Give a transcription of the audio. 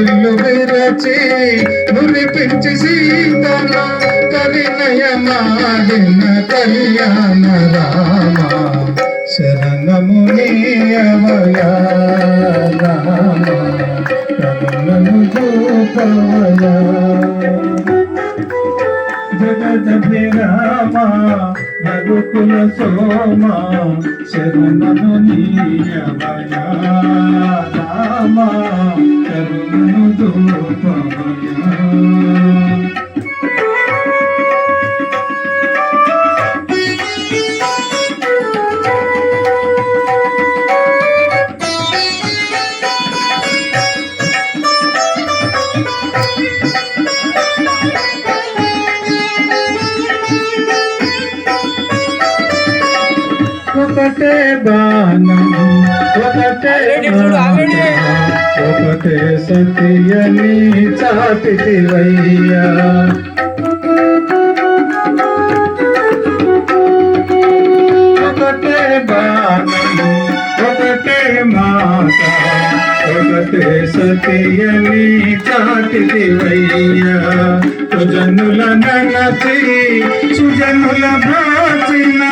కరువిల్లు విరచి మురిపించి సీతను కలినయమాలిన కళ్యాణ రామ. శరణము నీయవయా రామ. కరుణను చూపవయా జగదభిరామ రఘుకుల సోమ. శరణను నీయవయా రామ. ఒకటే బాణం ఒకటే ఒకటే సత్యని చాటివయ్యా ఒకటే బాణం ఒకటే మాట ఒకటే సత్యని చాటివయ్యా సుజనుల ననచి సుజనుల భాచిన